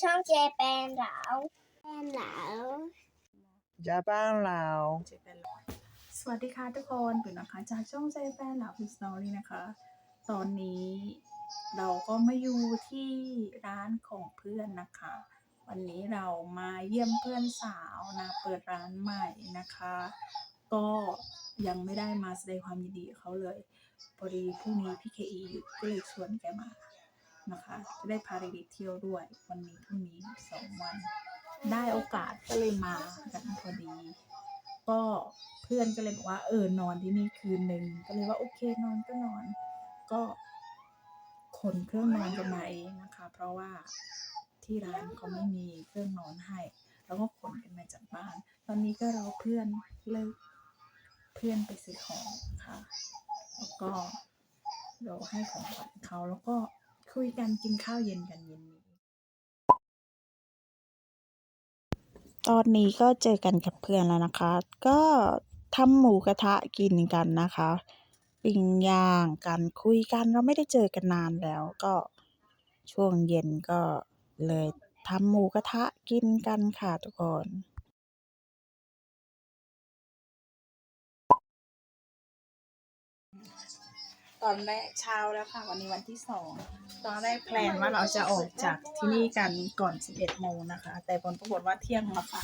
ช่องเจแปนเหลาแปนเหลาจะบ้านเราสวัสดีค่ะทุกคนเป็นนะคะ จากช่องใจแฟนหลับสตอรี่นะคะ ตอนนี้เราก็มาอยู่ที่ร้านของเพื่อนนะคะ วันนี้เรามาเยี่ยมเพื่อนสาวนะเปิดร้านใหม่นะคะ ก็ยังไม่ได้มาแสดงความยินดีกับเขาเลยพอดีพรุ่งนี้พี่เคอีหยุดก็เลยชวนแกมา นะคะ จะได้พาเด็กๆเที่ยวด้วย วันนี้พรุ่งนี้สองวัน ได้โอกาสก็เลยมากันพอดี ก็เพื่อนก็เลยบอกว่าเออนอนที่นี่คืนหนึ่งก็เลยว่าโอเคนอนก็นอน ก็ขนเครื่องนอนกันมาเองนะคะ เพราะว่าที่ร้านเขาไม่มีเครื่องนอนให้แล้วก็ขนกันมาจากบ้าน ตอนนี้ก็รอเพื่อนเลิกเพื่อนไปซื้อของค่ะ แล้วก็เราให้ของขวัญเขาแล้วก็ คุยกันกินข้าวเย็นกันเย็นนี้ ตอนนี้ก็เจอกันกับเพื่อนแล้วนะคะ ก็ทำหมูกระทะกินกันนะคะ ปิ้งย่างกันคุยกันเราไม่ได้เจอกันนานแล้วก็ช่วงเย็นก็เลยทำหมูกระทะกินกันค่ะทุกคน ตอนแรกเช้าแล้วค่ะวันนี้วันที่สองตอนแรกแพลนว่าเราจะออกจากที่นี่กันก่อน 11โมงนะคะ แต่ผลปรากฏว่าเที่ยงแล้วค่ะ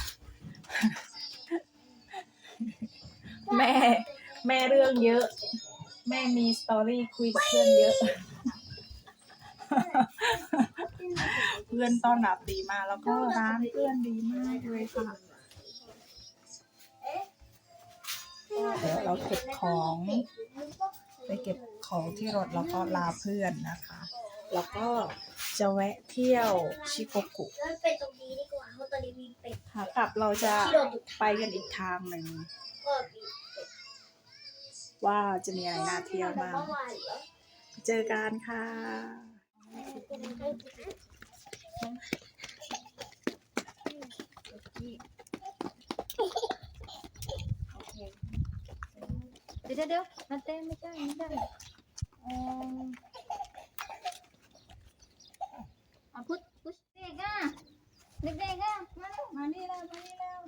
แม่แม่เรื่องเยอะ แม่มีสตอรี่คุยกับเพื่อนเยอะ เพื่อนต้อนรับดีมากแล้วก็ร้านเพื่อนดีมากเลยค่ะเดี๋ยวเราเก็บของ ไปเก็บของที่รถแล้วก็ลาเพื่อนนะคะ แล้วก็จะแวะเที่ยวชิโกกุแล้วเป็ดตรงนี้ดีกว่าเพราะตอนนี้มีเป็ดค่ะกลับเราจะไปกันอีกทางหนึ่งก็มีว่าจะมีอะไรน่าเที่ยวบ้างเมื่อวานเหรอเจอกันค่ะ ดี๋ยวเดี๋ยวนันเต้ไม่ใช่ไม่ใช่อ๋ออะพุทธพุทธเด็กอะเด็กๆอะมาลูกมานี่แล้วมานี่แล้ว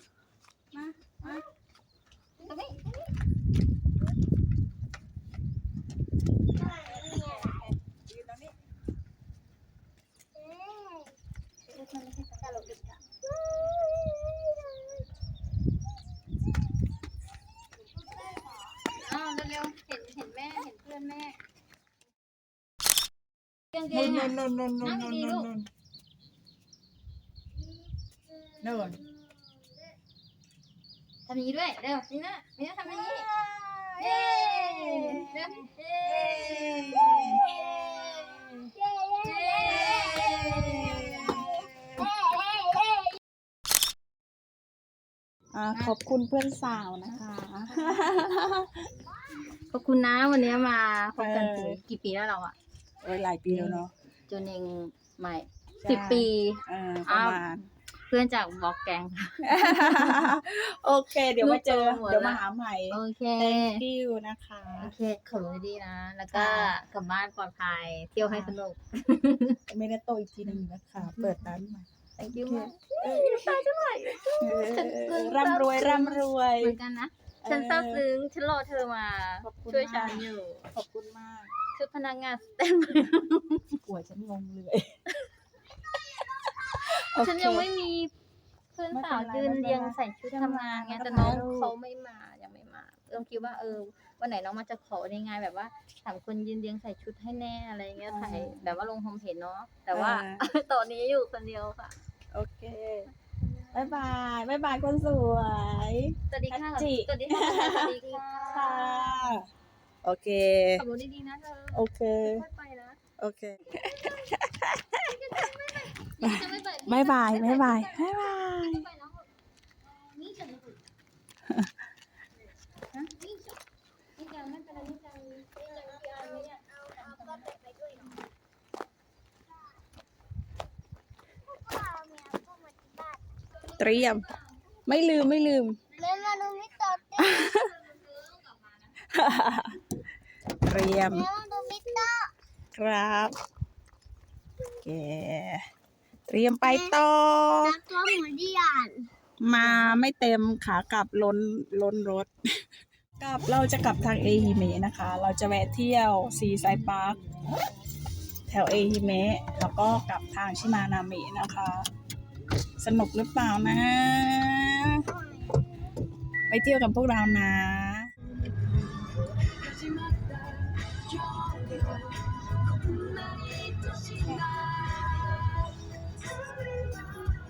มามาตรงนี้ตรงนี้ อ้าวเร็วๆเห็นเห็นแม่เห็นเพื่อนแม่ เก่งนู่นๆอะนู่นนู่นนู่นนั่งนู่นดีๆลูนู่กนนู่นทำอย่างนี้ด้วยเร็วนี่นะนี่นะทำอย่างนี้เย้เร็วเย้อ่าขอบคุณเพื่อนสาวนะคะ ขอบคุณนะวันนี้มาพบกันเออถึงกี่ปีแล้วเราอะ เอ้ยหลายปีแล้วเนาะจนเองใหม่ใช่สิบปีเออประมาณเพื่อนจากบล็อกแกง โอเค เดี๋ยวมาเจอลูกโตหมดเดี๋ยวมาละหาใหม่ โอเค thank you นะคะ โอเคขับรถดีๆนะ แล้วก็ค่ะกลับบ้านปลอดภัย เที่ยวให้สนุก ไม่ได้โตอีกทีหนึงนะคะ เปิดร้านใหม่ thank you มากเออร่ำรวยร่ำรวยเหมือนกันนะ ฉันซาบซึ้ง ฉันรอเธอมาขอบคุณช่วยฉัมานกอยู่ ขอบคุณมาก คือพนักงานสเต็มกลัวฉันงงเลยฉันยังไม่มีเพื่อนสาวไม่ยืเป็นไรนเรียงไม่เป็นไรใส่ชุดทำงานไงไม่เป็นไรแต่น้องลูกเขาไม่มายังไม่มาเอิมคิดว่าเออวันไหนน้องมาจะขอในงานแบบว่าสามคนยืนเรียงใส่ชุดให้แน่อะไรเงี้ยถ่ายแบบว่าลงโฮมเพจเนาะแต่ว่าตอนนี้อยู่คนเดียวค่ะโอเคบายบายบายบายคนสวย สวัสดีค่ะทักจิ สวัสดีค่ะสวัสดีค่ะค่ะ โอเค ขับรถดีๆนะเธอโอเค ค่อยไปนะโอเคจะไม่ไปบายบายบายบายบายบายไม่ไปแล้วนี่จะไม่ไปฮะนี่จะนี่จะไม่เป็นไรนี่จะนี่จะนี่จะไม่เนี่ยเอาเอาก็เป็ดไปด้วยเนาะพวกเราเนี่ยพวกมาที่บ้านเตรียม ไม่ลืมไม่ลืม เลยมาดูมิโตะเต้ เตรียม ครับเคเตรียมไปต่อนักตัวหมูดิยานมาไม่เต็มขากลับล้นล้นรถ กลับเราจะกลับทางเอฮิเมะนะคะ เราจะแวะเที่ยวซีไซพาร์คแถวเอฮิเมะแล้วก็กลับทางชิมานามะนะคะ สนุกหรือเปล่านะ ไปเที่ยวกับพวกเรานะ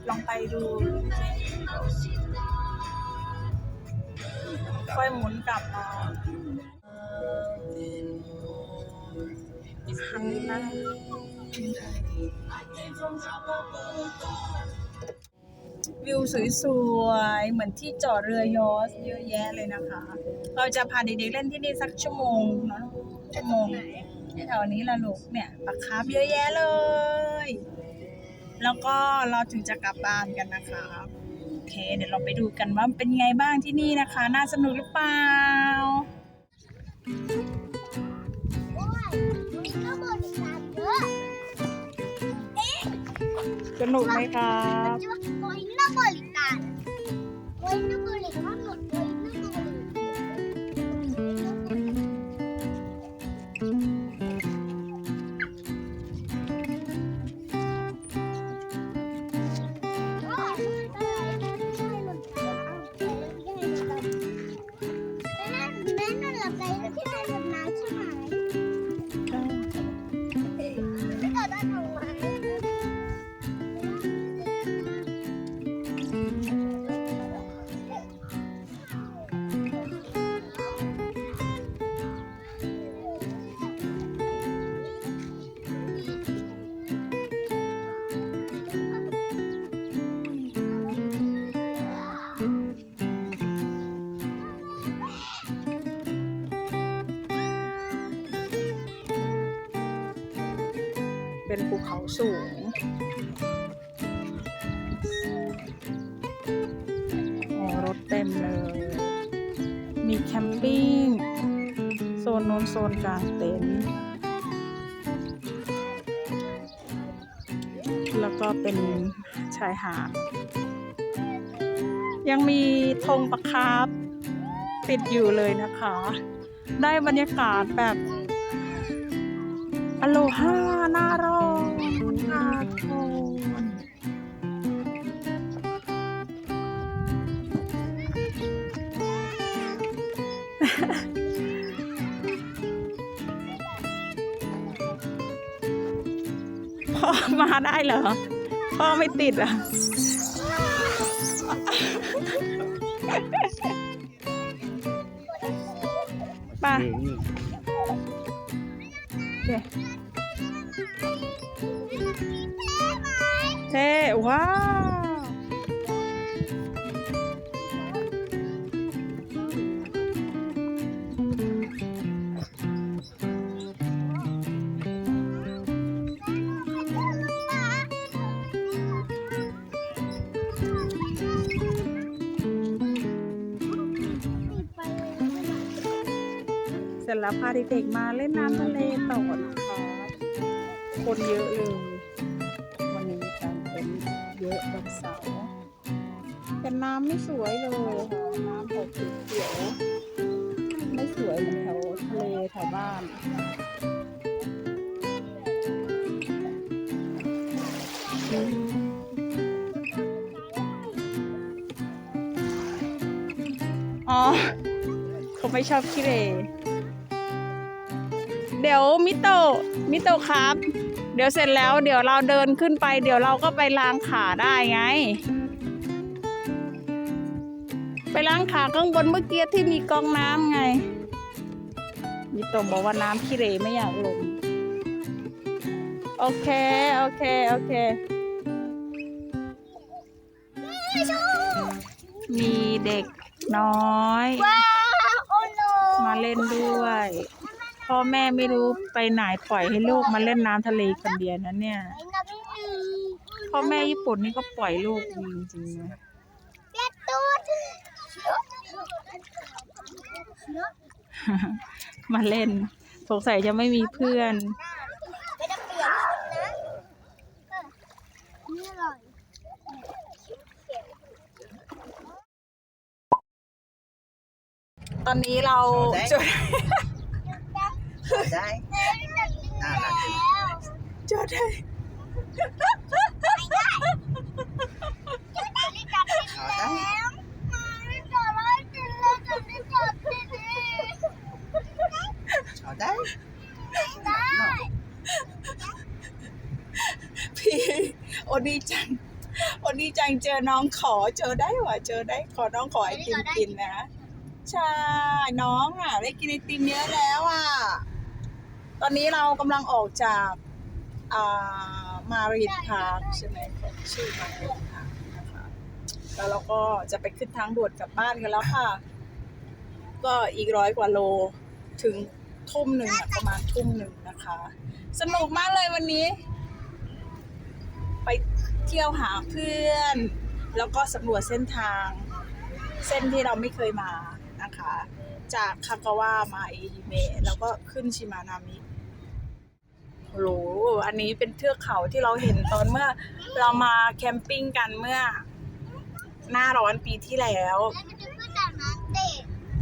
ลองไปดูค่อยหมุนกลับมาหันหน้าวิวสวยๆ เหมือนที่จอดเรือยอชเยอะแยะเลยนะคะ เราจะพาเด็กๆเล่นที่นี่สักชั่วโมงเนาะชั่วโมงแถวนี้ละลูกเนี่ยปลาคาร์ฟเยอะแยะเลย แล้วก็เราถึงจะกลับบ้านกันนะคะโอเค เดี๋ยวเราไปดูกันว่าเป็นไงบ้างที่นี่นะคะ น่าสนุกหรือเปล่าโอ้ยมีข้าวบริการเยอะสนุกไหมคะ เป็นภูเขาสูงอ๋อรถเต็มเลย มีแคมปิ้ง โซนโน้นโซนกลางเต็นท์ แล้วก็เป็นชายหาด ยังมีธงประคาบติดอยู่เลยนะคะ ได้บรรยากาศแบบอโลฮาหน้าร้อน พ่อมาได้เหรอ พ่อไม่ติดอะปเดี๋ยวเท่ว้าว จแล้วพาเด็กๆมาเล่นน้ำทะเลต่อนะคะคนเยอะเลย วันนี้กางเต็นเยอะวันเสาร์แต่น้ำไม่สวยเลยค่ะน้ำออกเขียวไม่สวยเหมือนแถวทะเลแถวบ้านอ๋อเขาไม่ชอบขี้เหร เดี๋ยวมิโตะมิโตะครับ เดี๋ยวเสร็จแล้วเดี๋ยวเราเดินขึ้นไป เดี๋ยวเราก็ไปล้างขาได้ไง ไปล้างขาข้างบนเมื่อกี้ที่มีกองน้ำไง มิโตะบอกว่าน้ำขี้เหรไม่อยากลง โอเค โอเค โอเค มีเด็กน้อยว้าวโอ้โนมาเล่นด้วย พ่อแม่ไม่รู้ไปไหนปล่อยให้ลูกมาเล่นน้ำทะเลคนเดียวนะเนี่ยไอ้นักนี่พ่อแม่ญี่ปุ่นนี่ก็ปล่อยลูกดีจริงๆนะเจ็ดตูดมาเล่น สงสัยจะไม่มีเพื่อนไม่ต้องเปลี่ยนชุดนะนี่เหรอตอนนี้เราโจจด ได้น่ารักดีจดได้เอาได้เอาได้พี่โอดีจังโอดีจังเจอน้องขอเจอได้ว่ะเจอได้ขอน้องขอไอติมกินนะ ใช่ น้องอะ ได้กินไอติมเยอะแล้วอะ ตอนนี้เรากำลังออกจากมารีนพาร์คใช่ไหมชื่อมารีนพาร์คนะคะแล้วเราก็จะไปขึ้นทางด่วนกลับบ้านกันแล้วค่ะ ก็อีกร้อยกว่าโลถึงทุ่มหนึ่งประมาณทุ่มหนึ่งนะคะ สนุกมากเลยวันนี้ ไปเที่ยวหาเพื่อน แล้วก็สำรวจเส้นทาง เส้นที่เราไม่เคยมานะคะ จากคากาวะมาเอฮิเมะแล้วก็ขึ้นชิมานามิ อันนี้เป็นเทือกเขาที่เราเห็นตอนเมื่อ เรามาแคมปิ้งกันเมื่อ หน้าร้อนปีที่แล้ว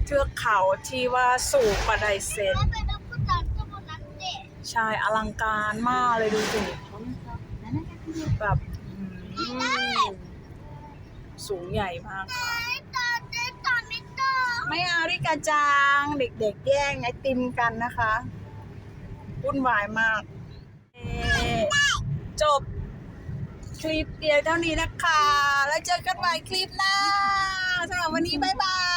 เทือกเขาที่ว่าสูงกว่าไดเซนใช่อลังการมากเลยดูสิแบบอืมสูงใหญ่มากค่ะไม่เอาริกาจังเด็กๆแย่งไอติมกันนะคะวุ่นวายมากเอ่อ จบ คลิปเดียวเท่านี้นะคะ แล้วเจอกันใหม่คลิปหน้าสำหรับวันนี้บ๊ายบาย